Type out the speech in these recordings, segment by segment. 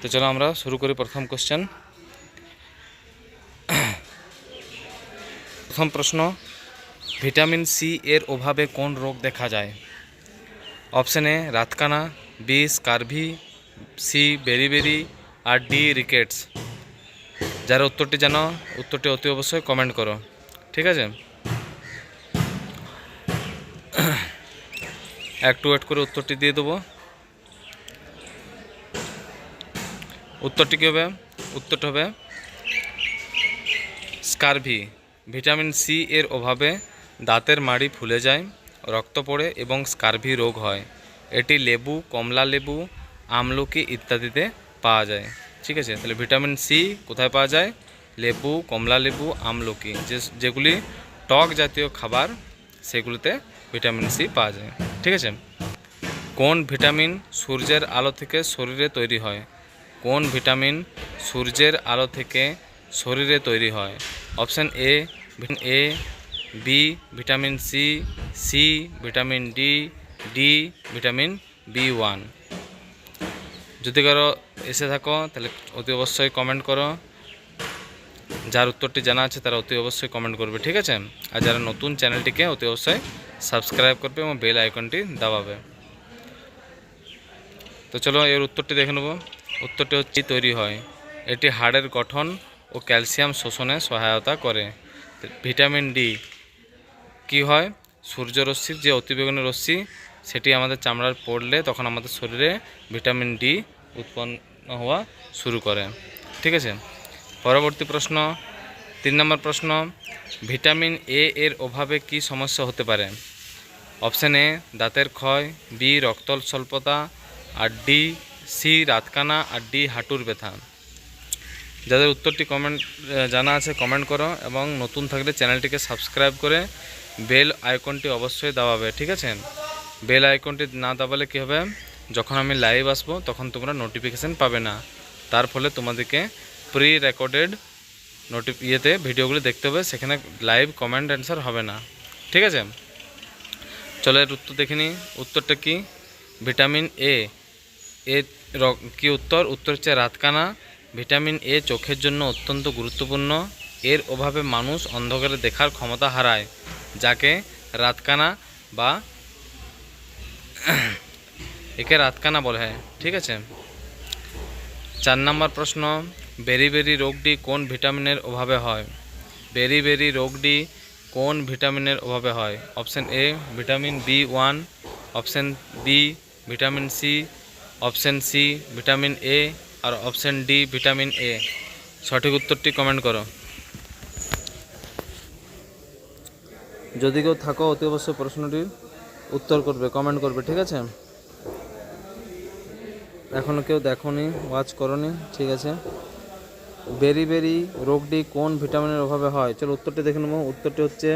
তো চলো আমরা শুরু করি প্রথম কোশ্চেন প্রথম প্রশ্ন, ভিটামিন সি এর অভাবে কোন রোগ দেখা যায়? অপশন রাতকানা বি স্কারভি সি বেরিবেরি, আর ডি রিকেটস যারা উত্তরটি জানো, উত্তরটি অতি অবশ্যই কমেন্ট করো। ঠিক আছে? একটু ওয়েট করে উত্তরটি দিয়ে দেবো। উত্তরটি কী হবে? উত্তরটি হবে স্কারভি। ভিটামিন সি এর অভাবে দাঁতের মাড়ি ফুলে যায়, রক্ত পড়ে এবং স্কারভি রোগ হয়। এটি লেবু, কমলা লেবু, আমলকি ইত্যাদিতে পাওয়া যায়। ঠিক আছে? তাহলে ভিটামিন সি কোথায় পাওয়া যায়? লেবু, কমলা লেবু, আমলকি। যে, যেগুলি টক জাতীয় খাবার, সেগুলিতে ভিটামিন সি পাওয়া যায়। ঠিক আছে? কোন ভিটামিন সূর্যের আলো থেকে শরীরে তৈরি হয়? কোন ভিটামিন সূর্যের আলো থেকে শরীরে তৈরি হয়? Option A A, B, vitamin C C, vitamin D D, vitamin B one. যদি কারও এসে থাকো, তাহলে অতি অবশ্যই কমেন্ট করো। যার উত্তরটি জানা আছে, তারা অতি অবশ্যই কমেন্ট করবে, ঠিক আছে? আর যারা নতুন চ্যানেলটিকে, অতি অবশ্যই সাবস্ক্রাইব করবে এবং বেল আইকনটি দাবাবে। তো চলো এর উত্তরটি দেখে নেব। উত্তরটি হচ্ছে তৈরি হয়। এটি হাড়ের গঠন ও ক্যালসিয়াম শোষণে সহায়তা করে। ভিটামিন ডি কি হয়? সূর্যরশ্মির যে অতিবেগুনি রশ্মি, সেটি আমাদের চামড়ার পড়লে তখন আমাদের শরীরে ভিটামিন ডি উৎপন্ন হওয়া শুরু করে। ঠিক আছে? পরবর্তী প্রশ্ন। তিন নম্বর প্রশ্ন। ভিটামিন এ এর অভাবে কি সমস্যা হতে পারে? অপশান এ, দাঁতের ক্ষয়, বি রক্তল স্বল্পতা আর ডি সি রাতকানা আর ডি হাঁটুর ব্যথা। যাদের উত্তরটি কমেন্ট জানা আছে কমেন্ট করো এবং নতুন থাকলে চ্যানেলটিকে সাবস্ক্রাইব করে বেল আইকনটি অবশ্যই দাবাবে, ঠিক আছে? বেল আইকনটি না দাবালে কী হবে? যখন আমি লাইভ আসব, তখন তোমরা নোটিফিকেশান পাবে না। তার ফলে তোমাদেরকে প্রি রেকর্ডেড নোটি ইয়েতে ভিডিওগুলি দেখতে হবে, সেখানে লাইভ কমেন্ট অ্যান্সার হবে না। ঠিক আছে? চলো এর উত্তর দেখে নিই। উত্তরটা কি? ভিটামিন এ এর কি উত্তর? উত্তর হচ্ছে রাতকানা। ভিটামিন এ চোখের জন্য অত্যন্ত গুরুত্বপূর্ণ। এর অভাবে মানুষ অন্ধকারে দেখার ক্ষমতা হারায়, যাকে রাতকানা বা একে রাতকানা বলা হয়। ঠিক আছে? চার নম্বর প্রশ্ন বেরি রোগটি কোন ভিটামিনের অভাবে হয়? বেরি বেরি রোগটি কোন ভিটামিনের অভাবে হয়? Option A, vitamin B one, option B, vitamin C option C, vitamin A R option D, vitamin A. সঠিক উত্তরটি কমেন্ট করো। যদি কেউ থাকো অতি অবশ্যই প্রশ্নটির উত্তর করবে, কমেন্ট করবে, ঠিক আছে? এখনও কেউ দেখোনি, ওয়াচ করনি, ঠিক আছে? বেরি বেরি রোগটি কোন ভিটামিনের অভাবে হয়? চলো উত্তরটি দেখে নেব। উত্তরটি হচ্ছে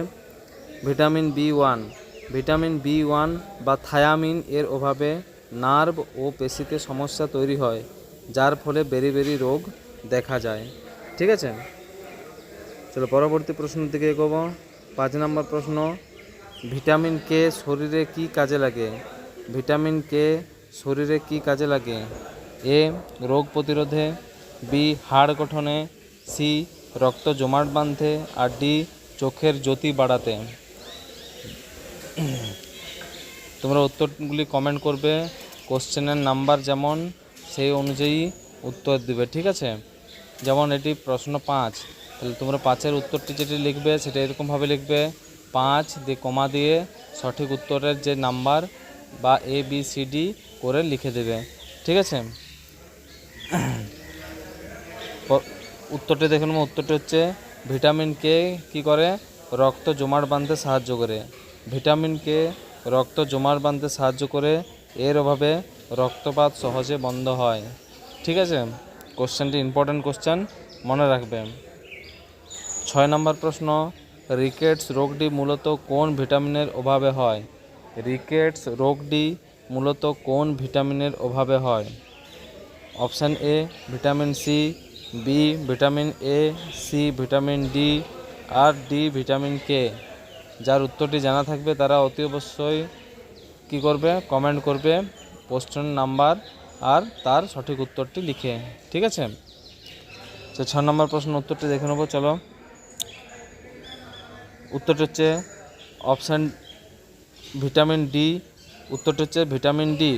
vitamin B one. Vitamin B one বা থায়ামিন এর অভাবে নার্ভ ও পেশিতে সমস্যা তৈরি হয়, যার ফলে বেরি বেরি রোগ দেখা যায়। ঠিক আছে? চলো পরবর্তী প্রশ্নের দিকে এগোবো। পাঁচ নম্বর প্রশ্ন, ভিটামিন কে শরীরে কি কাজে লাগে? ভিটামিন কে শরীরে কি কাজে লাগে? এ, রোগ প্রতিরোধে, বি, হাড় গঠনে, সি, রক্ত জমাট বাঁধতে আর ডি, চোখের জ্যোতি বাড়াতে। তোমরা উত্তরগুলি কমেন্ট করবে। কোশ্চেনের নাম্বার যেমন, সেই অনুযায়ী উত্তর দিবে, ঠিক আছে? যেমন এটি প্রশ্ন পাঁচ, তাহলে তোমরা পাঁচের উত্তরটি যেটি লিখবে, সেটা এরকমভাবে লিখবে, পাঁচ দিয়ে কমা দিয়ে সঠিক উত্তরের যে নাম্বার বা এ বি সি ডি করে লিখে দেবে, ঠিক আছে? উত্তরটি দেখে নেব, উত্তরটি হচ্ছে ভিটামিন কে কি করে? রক্ত জমাট বাঁধতে সাহায্য করে। ভিটামিন কে রক্ত জমাট বাঁধতে সাহায্য করে এর অভাবে রক্তপাত সহজে বন্ধ হয়। ঠিক আছে? কোশ্চেনটি ইম্পর্ট্যান্ট কোশ্চেন মনে রাখবেন ছয় নম্বর প্রশ্ন রিকেটস রোগটি মূলত কোন ভিটামিনের অভাবে হয়? রিকেটস রোগটি মূলত কোন ভিটামিনের অভাবে হয়? Option A vitamin C B vitamin A C vitamin D R D vitamin K যার উত্তরটি জানা থাকবে তারা অতি অবশ্যই কী করবে? কমেন্ট করবে কোশ্চেন নাম্বার আর তার সঠিক উত্তরটি লিখে, ঠিক আছে? তো ছ নম্বর প্রশ্ন উত্তরটি দেখে নেব, চলো। উত্তরটি হচ্ছে অপশান ভিটামিন ডি উত্তরটি হচ্ছে ভিটামিন ডি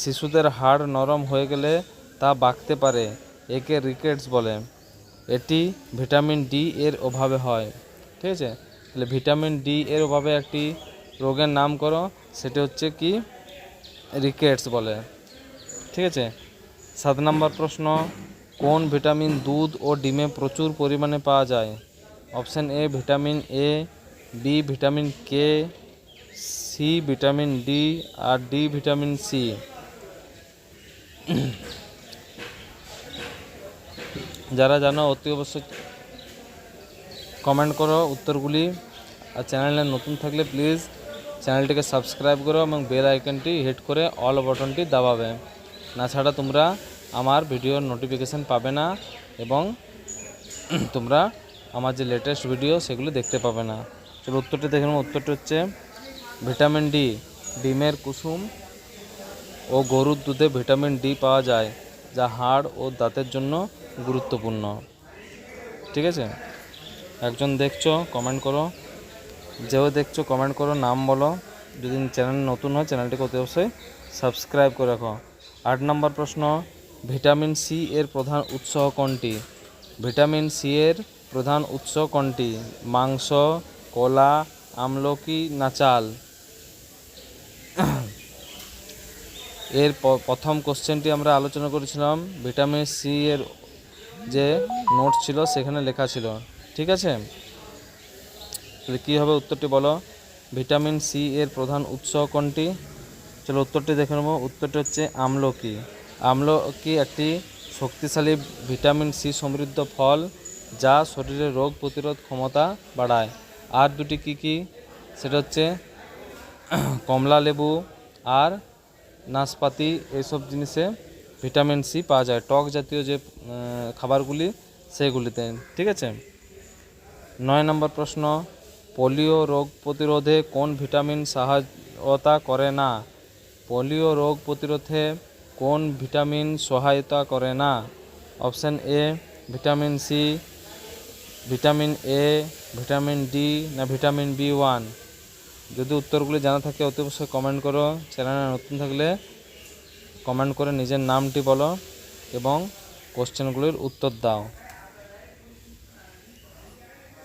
শিশুদের হাড় নরম হয়ে গেলে তা বাঁকতে পারে, একে রিকেটস বলে। এটি ভিটামিন ডি এর অভাবে হয়, ঠিক আছে? তাহলে ভিটামিন ডি এর অভাবে একটি রোগের নাম করো, সেটি হচ্ছে কি? রিকেটস বলে। ঠিক আছে? সাত নম্বর প্রশ্ন, কোন ভিটামিন দুধ ও ডিমে প্রচুর পরিমাণে পাওয়া যায়? Option A, vitamin A, B, vitamin K, C, vitamin D, R D, vitamin C. যারা জানো, অতি অবশ্যই কমেন্ট করো উত্তরগুলি। আর চ্যানেলে নতুন থাকলে প্লিজ চ্যানেলটিকে সাবস্ক্রাইব করো এবং বেল আইকনটি হিট করে অল বটনটি দাবাবে। না ছাড়া তোমরা আমার ভিডিওর নোটিফিকেশান পাবে না এবং তোমরা আমার যে লেটেস্ট ভিডিও সেগুলো দেখতে পাবে না। চলো উত্তরটি দেখে নেব। উত্তরটি হচ্ছে ভিটামিন ডি, ডিমের কুসুম ও গরুর দুধে ভিটামিন ডি পাওয়া যায়, যা হাড় ও দাঁতের জন্য গুরুত্বপূর্ণ। ঠিক আছে? একজন দেখছ কমেন্ট করো। যেও দেখছ কমেন্ট করো, নাম বলো। যদি চ্যানেল নতুন হয় চ্যানেলটিকে অতি অবশ্যই সাবস্ক্রাইব করে রাখো। আট নম্বর প্রশ্ন ভিটামিন সি এর প্রধান উৎস কোনটি? ভিটামিন সি এর প্রধান উৎস কোনটি? মাংস, কলা আমলকি না চাল? এর প্রথম কোশ্চেনটি আমরা আলোচনা করেছিলাম ভিটামিন সি এর যে নোট ছিল, সেখানে লেখা ছিল। ঠিক আছে? তাহলে কী হবে উত্তরটি বলো? ভিটামিন সি এর প্রধান উৎস কোনটি? চলো উত্তরটি দেখে নেব। উত্তরটি হচ্ছে আমলকি। আমলকি একটি শক্তিশালী ভিটামিন সি সমৃদ্ধ ফল যা শরীরে রোগ প্রতিরোধ ক্ষমতা বাড়ায়। আর দুটি কি কি? সেটা হচ্ছে কমলা লেবু আর নাশপাতি। এইসব জিনিসে ভিটামিন সি পাওয়া যায়। টক জাতীয় যে খাবারগুলি সেগুলিতে ঠিক আছে? নয় নম্বর প্রশ্ন। পোলিও রোগ প্রতিরোধে কোন ভিটামিন সহায়তা করে না? পোলিও রোগ প্রতিরোধে কোন ভিটামিন সহায়তা করে না? Option A, vitamin C, vitamin A, vitamin D না ভিটামিন বি ওয়ান। যদি উত্তরগুলি জানা থাকে, অতি অবশ্যই কমেন্ট করো। চ্যানেলে নতুন থাকলে কমেন্ট করে নিজের নামটি বলো এবং কোশ্চেনগুলির উত্তর দাও।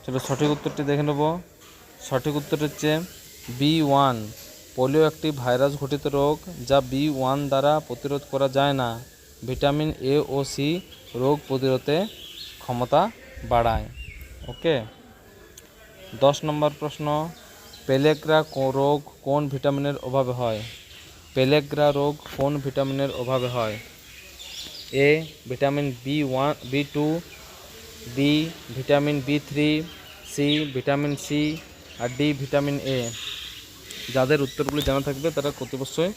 চলো সঠিক উত্তরটি দেখে নেব। সঠিক উত্তর হচ্ছে বি ওয়ান পোলিও একটি ভাইরাস ঘটিত রোগ যা বি ওয়ান দ্বারা প্রতিরোধ করা যায় না। ভিটামিন এ ও সি রোগ প্রতিরোধে ক্ষমতা বাড়ায়। ওকে দশ নম্বর প্রশ্ন, পেলেগ্রা রোগ কোন ভিটামিনের অভাবে হয়? পেলেগ্রা রোগ কোন ভিটামিনের অভাবে হয়? A, vitamin B one, B two, B vitamin B three, C vitamin C R D, vitamin A. যাদের উত্তরগুলি জানা থাকবে, তারা অবশ্যই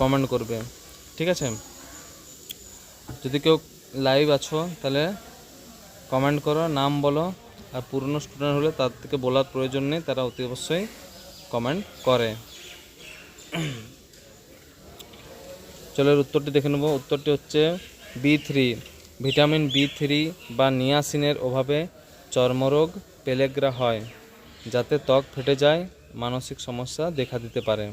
কমেন্ট করবে। ঠিক আছে? যদি কেউ লাইভ আছো, তাহলে কমেন্ট করো, নাম বলো, আর পুরনো স্টুডেন্ট হলে তার থেকে বলার প্রয়োজন নেই, তারা অতি অবশ্যই কমেন্ট করে। চলো উত্তরটি দেখে নেব। উত্তরটি হচ্ছে B three. Vitamin B three বা নিয়াসিনের অভাবে চর্মরোগ, পেলেগ্রা হয়। যাতে ত্বক ফেটে যায় মানসিক সমস্যা দেখা দিতে পারে।